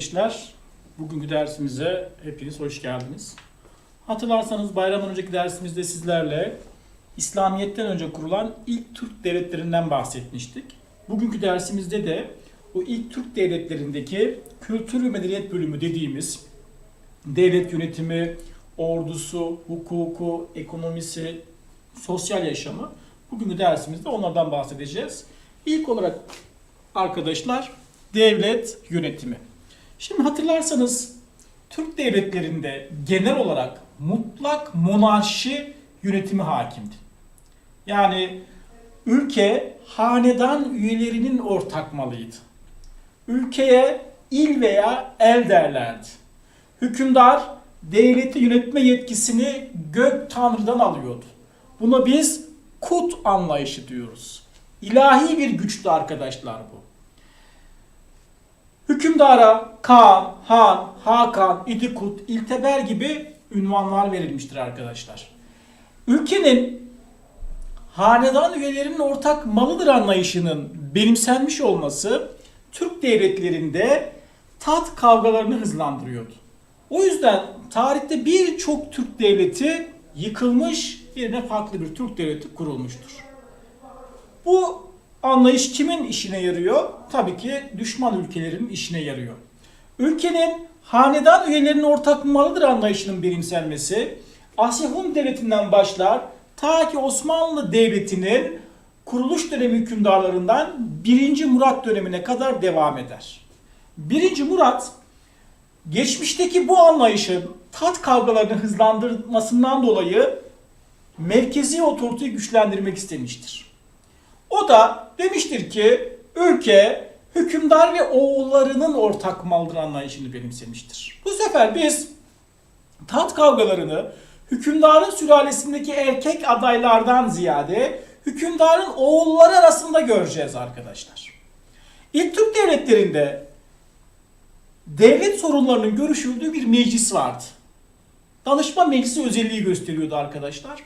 Gençler, bugünkü dersimize hepiniz hoş geldiniz. Hatırlarsanız bayramdan önceki dersimizde sizlerle İslamiyet'ten önce kurulan ilk Türk devletlerinden bahsetmiştik. Bugünkü dersimizde de o ilk Türk devletlerindeki kültür ve medeniyet bölümü dediğimiz devlet yönetimi, ordusu, hukuku, ekonomisi, sosyal yaşamı bugünkü dersimizde onlardan bahsedeceğiz. İlk olarak arkadaşlar devlet yönetimi. Şimdi hatırlarsanız Türk devletlerinde genel olarak mutlak monarşi yönetimi hakimdi. Yani ülke hanedan üyelerinin ortak malıydı. Ülkeye il veya el derlerdi. Hükümdar devleti yönetme yetkisini gök tanrıdan alıyordu. Buna biz kut anlayışı diyoruz. İlahi bir güçtü arkadaşlar bu. Hükümdara Kaan, Han, Hakan, İdikut, İlteber gibi ünvanlar verilmiştir arkadaşlar. Ülkenin hanedan üyelerinin ortak malıdır anlayışının benimsenmiş olması Türk devletlerinde tat kavgalarını hızlandırıyordu. O yüzden tarihte birçok Türk devleti yıkılmış, yerine farklı bir Türk devleti kurulmuştur. Bu anlayış kimin işine yarıyor? Tabii ki düşman ülkelerin işine yarıyor. Ülkenin hanedan üyelerinin ortak malıdır anlayışının benimsenmesi Asya Hun Devleti'nden başlar ta ki Osmanlı Devleti'nin kuruluş dönemi hükümdarlarından 1. Murat dönemine kadar devam eder. 1. Murat geçmişteki bu anlayışın tat kavgalarını hızlandırmasından dolayı merkezi otoriteyi güçlendirmek istemiştir. O da demiştir ki ülke hükümdar ve oğullarının ortak maldır anlayışını benimsemiştir. Bu sefer biz tat kavgalarını hükümdarın sülalesindeki erkek adaylardan ziyade hükümdarın oğulları arasında göreceğiz arkadaşlar. İlk Türk devletlerinde devlet sorunlarının görüşüldüğü bir meclis vardı. Danışma meclisi özelliği gösteriyordu arkadaşlar.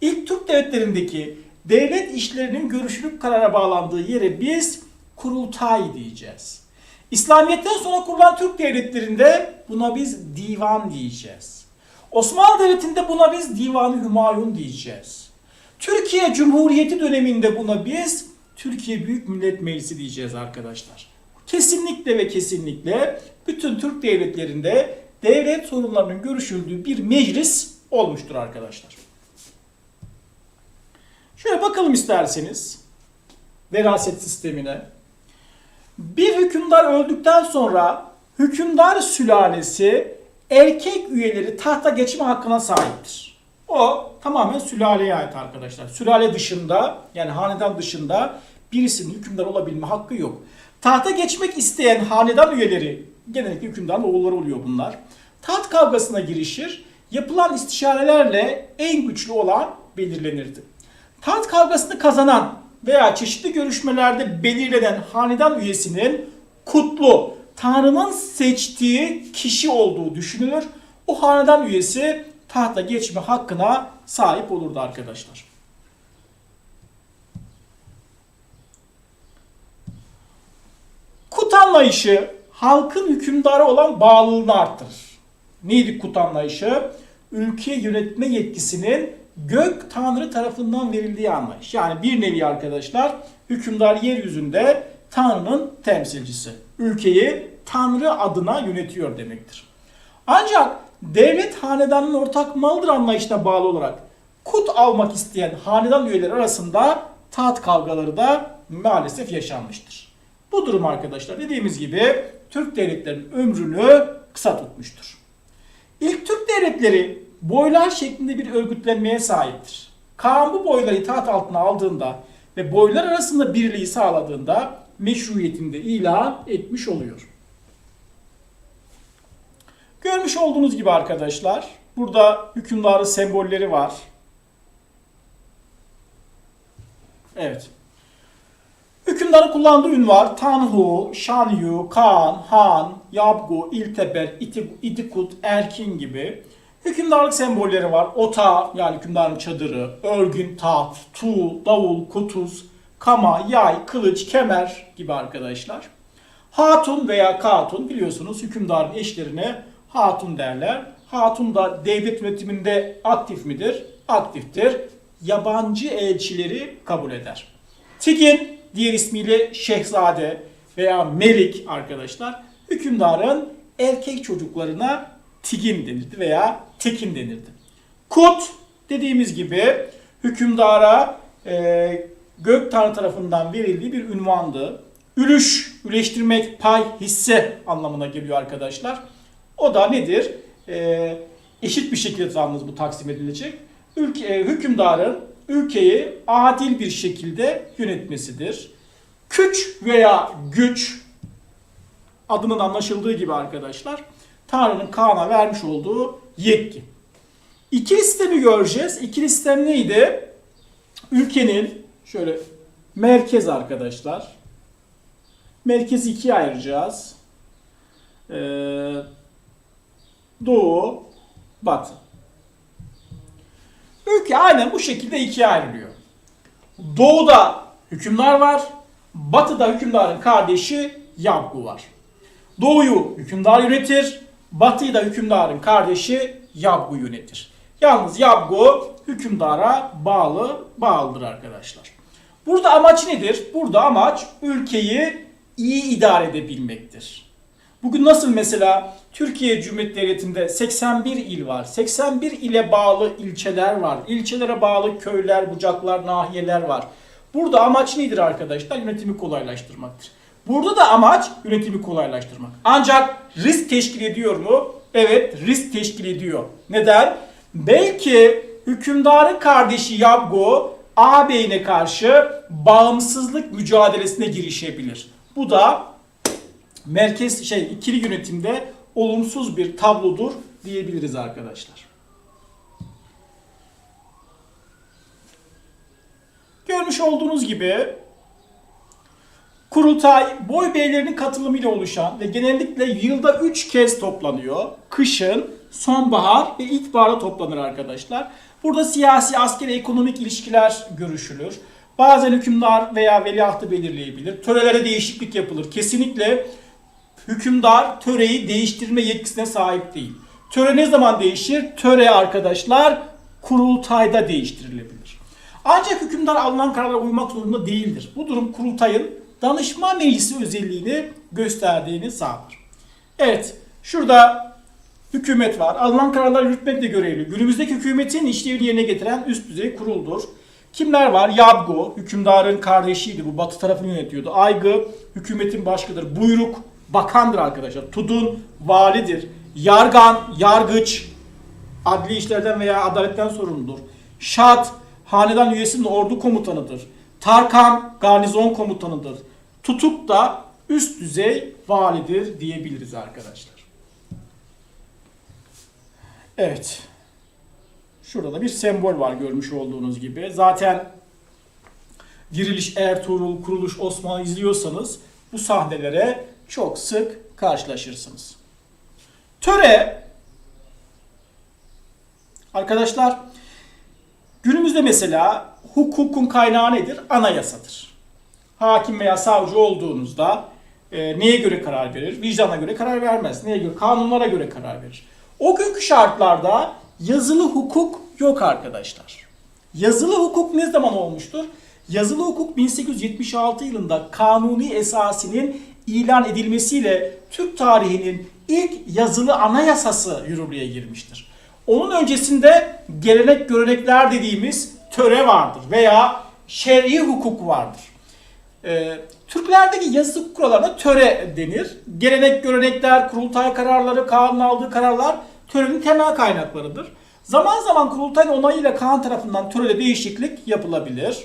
İlk Türk devletlerindeki devlet işlerinin görüşülüp karara bağlandığı yere biz kurultay diyeceğiz. İslamiyet'ten sonra kurulan Türk devletlerinde buna biz divan diyeceğiz. Osmanlı Devleti'nde buna biz Divan-ı Hümayun diyeceğiz. Türkiye Cumhuriyeti döneminde buna biz Türkiye Büyük Millet Meclisi diyeceğiz arkadaşlar. Kesinlikle ve kesinlikle bütün Türk devletlerinde devlet sorunlarının görüşüldüğü bir meclis olmuştur arkadaşlar. Şöyle bakalım isterseniz veraset sistemine. Bir hükümdar öldükten sonra hükümdar sülalesi erkek üyeleri tahta geçme hakkına sahiptir. O tamamen sülaleye ait arkadaşlar. Sülale dışında yani hanedan dışında birisinin hükümdar olabilme hakkı yok. Tahta geçmek isteyen hanedan üyeleri genellikle hükümdarın oğulları oluyor bunlar. Taht kavgasına girişir. Yapılan istişarelerle en güçlü olan belirlenirdi. Taht kavgasını kazanan veya çeşitli görüşmelerde belirlenen hanedan üyesinin kutlu, Tanrı'nın seçtiği kişi olduğu düşünülür. O hanedan üyesi tahta geçme hakkına sahip olurdu arkadaşlar. Kut anlayışı halkın hükümdarı olan bağlılığını arttırır. Neydi kut anlayışı? Ülke yönetme yetkisinin gök tanrı tarafından verildiği anlayış. Yani bir nevi arkadaşlar hükümdar yeryüzünde tanrının temsilcisi. Ülkeyi tanrı adına yönetiyor demektir. Ancak devlet hanedanın ortak malıdır anlayışına bağlı olarak kut almak isteyen hanedan üyeleri arasında taht kavgaları da maalesef yaşanmıştır. Bu durum arkadaşlar dediğimiz gibi Türk devletlerinin ömrünü kısa tutmuştur. İlk Türk devletleri boylar şeklinde bir örgütlenmeye sahiptir. Kaan bu boyları itaat altına aldığında ve boylar arasında birliği sağladığında meşruiyetini de ilan etmiş oluyor. Görmüş olduğunuz gibi arkadaşlar burada hükümdarın sembolleri var. Evet. Hükümdarın kullandığı ün var. Tanhu, Şanyu, Kaan, Han, Yabgu, İlteber, İdikut, Erkin gibi. Hükümdarlık sembolleri var. Ota yani hükümdarın çadırı, örgün, taht, tuğ, davul, kutuz, kama, yay, kılıç, kemer gibi arkadaşlar. Hatun veya katun biliyorsunuz hükümdarın eşlerine hatun derler. Hatun da devlet yönetiminde aktif midir? Aktiftir. Yabancı elçileri kabul eder. Tigin diğer ismiyle şehzade veya melik arkadaşlar hükümdarın erkek çocuklarına tigin denirdi veya tekin denirdi. Kut dediğimiz gibi hükümdara e, gök tanrı tarafından verildiği bir ünvandı. Ülüş, üleştirmek, pay, hisse anlamına geliyor arkadaşlar. O da nedir? E, eşit bir şekilde yalnız bu taksim edilecek. Ülke, e, hükümdarın ülkeyi adil bir şekilde yönetmesidir. Küç veya güç adının anlaşıldığı gibi arkadaşlar Tanrı'nın Kaan'a vermiş olduğu yetki. İkili sistemi göreceğiz. İkili sistem neydi? Ülkenin şöyle merkez arkadaşlar. Merkezi ikiye ayıracağız. Ee, doğu, batı. Ülke aynen bu şekilde ikiye ayrılıyor. Doğuda hükümdar var. Batıda hükümdarın kardeşi Yabgu var. Doğuyu hükümdar yönetir. Batıyı da hükümdarın kardeşi Yabgu yönetir. Yalnız Yabgu hükümdara bağlı, bağlıdır arkadaşlar. Burada amaç nedir? Burada amaç ülkeyi iyi idare edebilmektir. Bugün nasıl mesela Türkiye Cumhuriyeti Devleti'nde 81 il var. 81 ile bağlı ilçeler var. İlçelere bağlı köyler, bucaklar, nahiyeler var. Burada amaç nedir arkadaşlar? Yönetimi kolaylaştırmaktır. Burada da amaç yönetimi kolaylaştırmak. Ancak risk teşkil ediyor mu? Evet, risk teşkil ediyor. Neden? Belki hükümdarın kardeşi Yabgo ağabeyine karşı bağımsızlık mücadelesine girişebilir. Bu da merkez şey ikili yönetimde olumsuz bir tablodur diyebiliriz arkadaşlar. Görmüş olduğunuz gibi kurultay boy beylerinin katılımıyla oluşan ve genellikle yılda 3 kez toplanıyor. Kışın, sonbahar ve ilkbaharda toplanır arkadaşlar. Burada siyasi, askeri, ekonomik ilişkiler görüşülür. Bazen hükümdar veya veliahtı belirleyebilir. Törelere değişiklik yapılır. Kesinlikle hükümdar töreyi değiştirme yetkisine sahip değil. Töre ne zaman değişir? Töre arkadaşlar kurultayda değiştirilebilir. Ancak hükümdar alınan kararlara uymak zorunda değildir. Bu durum kurultayın danışma meclisi özelliğini gösterdiğini sağlar. Evet, şurada hükümet var. Alınan kararları yürütmekle görevli. Günümüzdeki hükümetin işlevini yerine getiren üst düzey kuruldur. Kimler var? Yabgo, hükümdarın kardeşiydi. Bu batı tarafını yönetiyordu. Aygı, hükümetin başkanıdır. Buyruk, bakandır arkadaşlar. Tudun, validir. Yargan, yargıç, adli işlerden veya adaletten sorumludur. Şat, hanedan üyesinin ordu komutanıdır. Tarkan, garnizon komutanıdır. Tutuk da üst düzey validir diyebiliriz arkadaşlar. Evet. Şurada da bir sembol var görmüş olduğunuz gibi. Zaten Diriliş Ertuğrul, Kuruluş Osmanlı izliyorsanız bu sahnelere çok sık karşılaşırsınız. Töre Arkadaşlar günümüzde mesela hukukun kaynağı nedir? Anayasadır. Hakim veya savcı olduğunuzda e, neye göre karar verir? Vicdana göre karar vermez. Neye göre? Kanunlara göre karar verir. O günkü şartlarda yazılı hukuk yok arkadaşlar. Yazılı hukuk ne zaman olmuştur? Yazılı hukuk 1876 yılında kanuni esasinin ilan edilmesiyle Türk tarihinin ilk yazılı anayasası yürürlüğe girmiştir. Onun öncesinde gelenek görenekler dediğimiz töre vardır veya şer'i hukuk vardır. Ee, Türklerdeki yazılı hukuk kurallarına töre denir. Gelenek, görenekler, kurultay kararları, Kaan'ın aldığı kararlar törenin temel kaynaklarıdır. Zaman zaman kurultayın onayıyla Kaan tarafından törede değişiklik yapılabilir.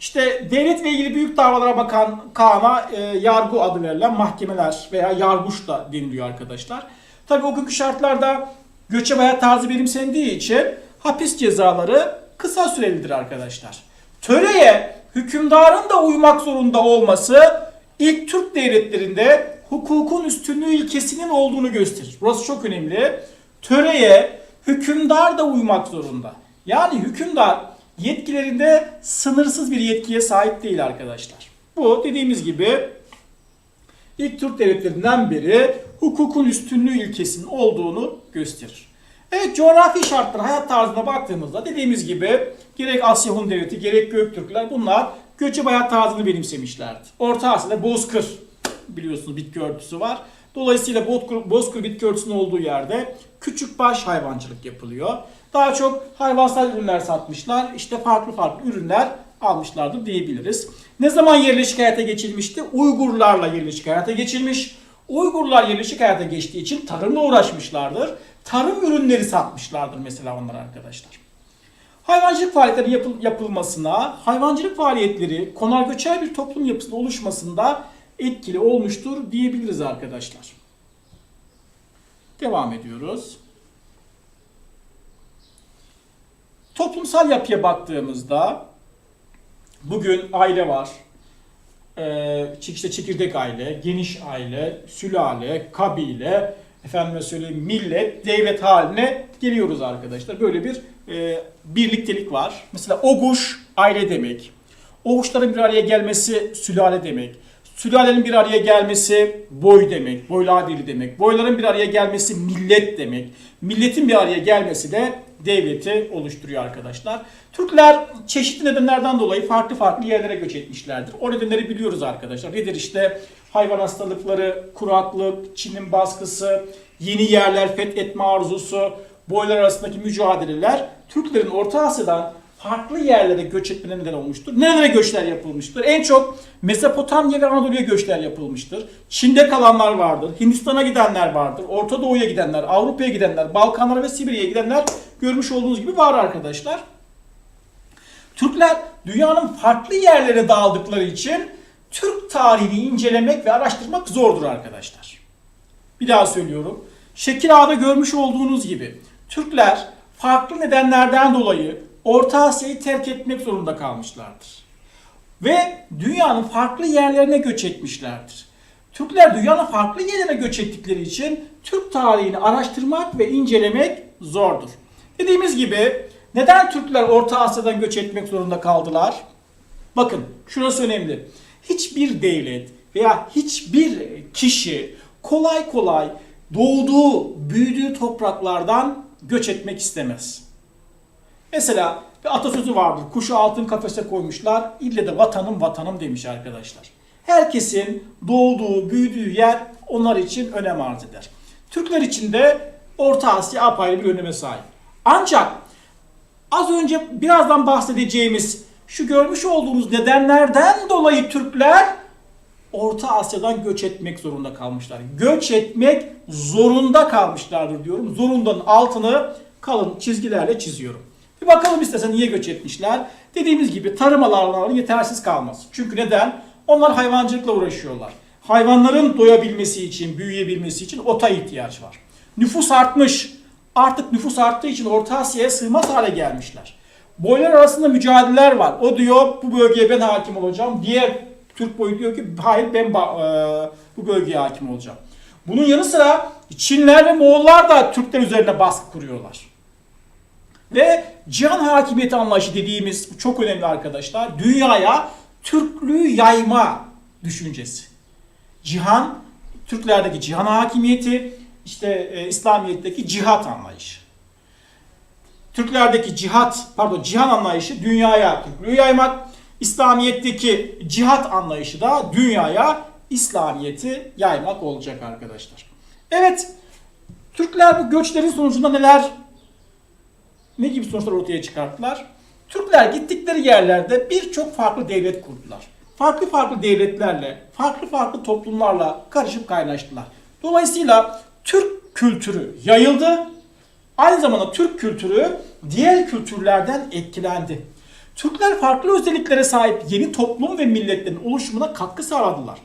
İşte devletle ilgili büyük davalara bakan Kaan'a e, yargı adı verilen mahkemeler veya yarguç da deniliyor arkadaşlar. Tabi o günkü şartlarda göçebe hayat tarzı benimsendiği için hapis cezaları kısa sürelidir arkadaşlar. Töreye hükümdarın da uymak zorunda olması ilk Türk devletlerinde hukukun üstünlüğü ilkesinin olduğunu gösterir. Burası çok önemli. Töreye hükümdar da uymak zorunda. Yani hükümdar yetkilerinde sınırsız bir yetkiye sahip değil arkadaşlar. Bu dediğimiz gibi ilk Türk devletlerinden biri hukukun üstünlüğü ilkesinin olduğunu gösterir. Evet coğrafi şartlar hayat tarzına baktığımızda dediğimiz gibi gerek Asya Hun Devleti gerek Göktürkler bunlar göçebe hayat tarzını benimsemişlerdi. Orta Asya'da bozkır biliyorsunuz bitki örtüsü var. Dolayısıyla bozkır, bozkır bitki örtüsünün olduğu yerde küçük baş hayvancılık yapılıyor. Daha çok hayvansal ürünler satmışlar. İşte farklı farklı ürünler almışlardır diyebiliriz. Ne zaman yerleşik hayata geçilmişti? Uygurlarla yerleşik hayata geçilmiş. Uygurlar yerleşik hayata geçtiği için tarımla uğraşmışlardır. Tarım ürünleri satmışlardır mesela onlar arkadaşlar. Hayvancılık faaliyetleri yapıl- yapılmasına, hayvancılık faaliyetleri konar göçer bir toplum yapısında oluşmasında etkili olmuştur diyebiliriz arkadaşlar. Devam ediyoruz. Toplumsal yapıya baktığımızda bugün aile var. Ee, işte çekirdek aile, geniş aile, sülale, kabile, efendime söyleyeyim millet, devlet haline geliyoruz arkadaşlar. Böyle bir e, birliktelik var. Mesela oguş aile demek. Oğuşların bir araya gelmesi sülale demek. Sülalenin bir araya gelmesi boy demek. Boylar birliği demek. Boyların bir araya gelmesi millet demek. Milletin bir araya gelmesi de devleti oluşturuyor arkadaşlar. Türkler çeşitli nedenlerden dolayı farklı farklı yerlere göç etmişlerdir. O nedenleri biliyoruz arkadaşlar. Nedir işte hayvan hastalıkları, kuraklık, Çin'in baskısı, yeni yerler fethetme arzusu, boylar arasındaki mücadeleler Türklerin Orta Asya'dan farklı yerlere göç etmelerine neden olmuştur. Nerelere göçler yapılmıştır? En çok Mezopotamya ve Anadolu'ya göçler yapılmıştır. Çin'de kalanlar vardır. Hindistan'a gidenler vardır. Orta Doğu'ya gidenler, Avrupa'ya gidenler, Balkanlara ve Sibirya'ya gidenler görmüş olduğunuz gibi var arkadaşlar. Türkler dünyanın farklı yerlere dağıldıkları için Türk tarihini incelemek ve araştırmak zordur arkadaşlar. Bir daha söylüyorum. Şekil A'da görmüş olduğunuz gibi Türkler farklı nedenlerden dolayı Orta Asya'yı terk etmek zorunda kalmışlardır. Ve dünyanın farklı yerlerine göç etmişlerdir. Türkler dünyanın farklı yerlerine göç ettikleri için Türk tarihini araştırmak ve incelemek zordur. Dediğimiz gibi neden Türkler Orta Asya'dan göç etmek zorunda kaldılar? Bakın şurası önemli. Hiçbir devlet veya hiçbir kişi kolay kolay doğduğu, büyüdüğü topraklardan göç etmek istemez. Mesela bir atasözü vardır. Kuşu altın kafese koymuşlar. İlle de vatanım vatanım demiş arkadaşlar. Herkesin doğduğu, büyüdüğü yer onlar için önem arz eder. Türkler için de Orta Asya apayrı bir öneme sahip. Ancak az önce birazdan bahsedeceğimiz şu görmüş olduğumuz nedenlerden dolayı Türkler Orta Asya'dan göç etmek zorunda kalmışlar. Göç etmek zorunda kalmışlardır diyorum. Zorundanın altını kalın çizgilerle çiziyorum. Bir bakalım istesen niye göç etmişler. Dediğimiz gibi tarım alanları yetersiz kalması. Çünkü neden? Onlar hayvancılıkla uğraşıyorlar. Hayvanların doyabilmesi için, büyüyebilmesi için ota ihtiyaç var. Nüfus artmış. Artık nüfus arttığı için Orta Asya'ya sığmaz hale gelmişler. Boylar arasında mücadeleler var. O diyor bu bölgeye ben hakim olacağım. Diğer Türk boyu diyor ki hayır ben e, bu bölgeye hakim olacağım. Bunun yanı sıra Çinler ve Moğollar da Türkler üzerine baskı kuruyorlar. Ve cihan hakimiyeti anlayışı dediğimiz çok önemli arkadaşlar. Dünyaya Türklüğü yayma düşüncesi. Cihan, Türklerdeki cihan hakimiyeti, işte e, İslamiyet'teki cihat anlayışı. Türklerdeki cihat, pardon cihan anlayışı dünyaya Türklüğü yaymak. İslamiyet'teki cihat anlayışı da dünyaya İslamiyet'i yaymak olacak arkadaşlar. Evet, Türkler bu göçlerin sonucunda neler ne gibi sonuçlar ortaya çıkarttılar? Türkler gittikleri yerlerde birçok farklı devlet kurdular. Farklı farklı devletlerle, farklı farklı toplumlarla karışıp kaynaştılar. Dolayısıyla Türk kültürü yayıldı. Aynı zamanda Türk kültürü diğer kültürlerden etkilendi. Türkler farklı özelliklere sahip yeni toplum ve milletlerin oluşumuna katkı sağladılar.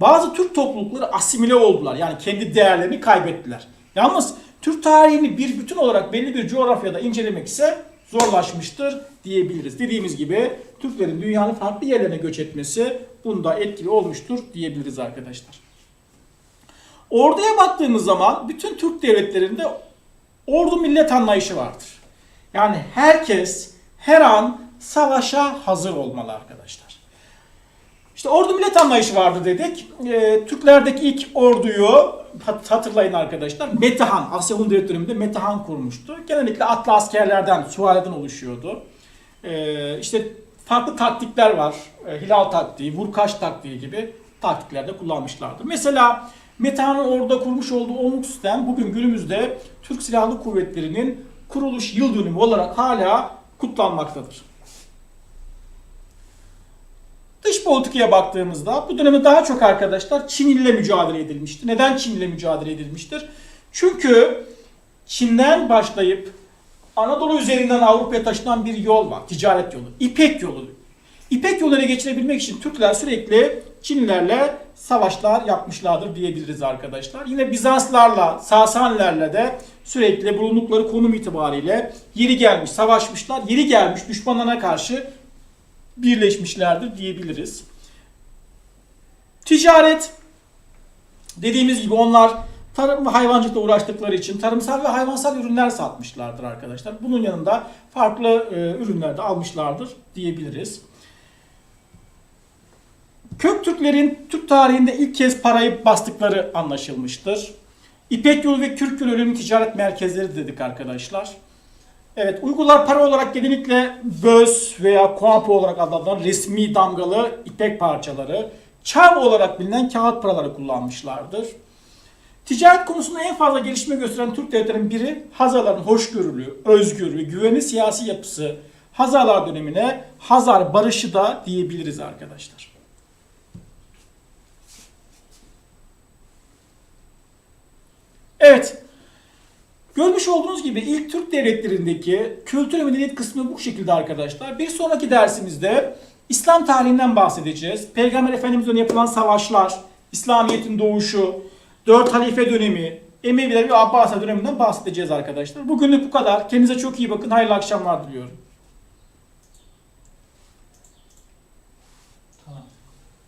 Bazı Türk toplulukları asimile oldular. Yani kendi değerlerini kaybettiler. Yalnız Türk tarihini bir bütün olarak belli bir coğrafyada incelemek ise zorlaşmıştır diyebiliriz. Dediğimiz gibi Türklerin dünyanın farklı yerlerine göç etmesi bunda etkili olmuştur diyebiliriz arkadaşlar. Orduya baktığımız zaman bütün Türk devletlerinde ordu millet anlayışı vardır. Yani herkes her an savaşa hazır olmalı arkadaşlar. İşte ordu millet anlayışı vardı dedik. Ee, Türklerdeki ilk orduyu hat- hatırlayın arkadaşlar. Metehan, Asya Hun Devlet döneminde Metehan kurmuştu. Genellikle atlı askerlerden, süvariden oluşuyordu. Ee, işte farklı taktikler var. Ee, hilal taktiği, vurkaç taktiği gibi taktiklerde kullanmışlardı. Mesela Metehan'ın orada kurmuş olduğu onluk sistem bugün günümüzde Türk Silahlı Kuvvetleri'nin kuruluş yıl dönümü olarak hala kutlanmaktadır. Dış politikaya baktığımızda bu dönemde daha çok arkadaşlar Çin ile mücadele edilmiştir. Neden Çin ile mücadele edilmiştir? Çünkü Çin'den başlayıp Anadolu üzerinden Avrupa'ya taşınan bir yol var. Ticaret yolu. İpek yolu. İpek yolları geçirebilmek için Türkler sürekli Çinlilerle savaşlar yapmışlardır diyebiliriz arkadaşlar. Yine Bizanslarla, Sasanilerle de sürekli bulundukları konum itibariyle yeri gelmiş, savaşmışlar. Yeri gelmiş düşmanlarına karşı birleşmişlerdir diyebiliriz. Ticaret dediğimiz gibi onlar tarım ve hayvancılıkla uğraştıkları için tarımsal ve hayvansal ürünler satmışlardır arkadaşlar. Bunun yanında farklı e, ürünler de almışlardır diyebiliriz. Kök Türklerin Türk tarihinde ilk kez parayı bastıkları anlaşılmıştır. İpek yolu ve Kürk yolu ticaret merkezleri dedik arkadaşlar. Evet, Uygurlar para olarak genellikle böz veya kuampo olarak adlandırılan resmi damgalı ipek parçaları, çav olarak bilinen kağıt paraları kullanmışlardır. Ticaret konusunda en fazla gelişme gösteren Türk devletlerinin biri Hazarların hoşgörülü, özgür ve güvenli siyasi yapısı Hazarlar dönemine Hazar barışı da diyebiliriz arkadaşlar. Evet, Görmüş olduğunuz gibi ilk Türk devletlerindeki kültür ve medeniyet kısmı bu şekilde arkadaşlar. Bir sonraki dersimizde İslam tarihinden bahsedeceğiz. Peygamber Efendimiz'den yapılan savaşlar, İslamiyet'in doğuşu, dört halife dönemi, Emeviler ve Abbasiler döneminden bahsedeceğiz arkadaşlar. Bugünlük bu kadar. Kendinize çok iyi bakın. Hayırlı akşamlar diliyorum.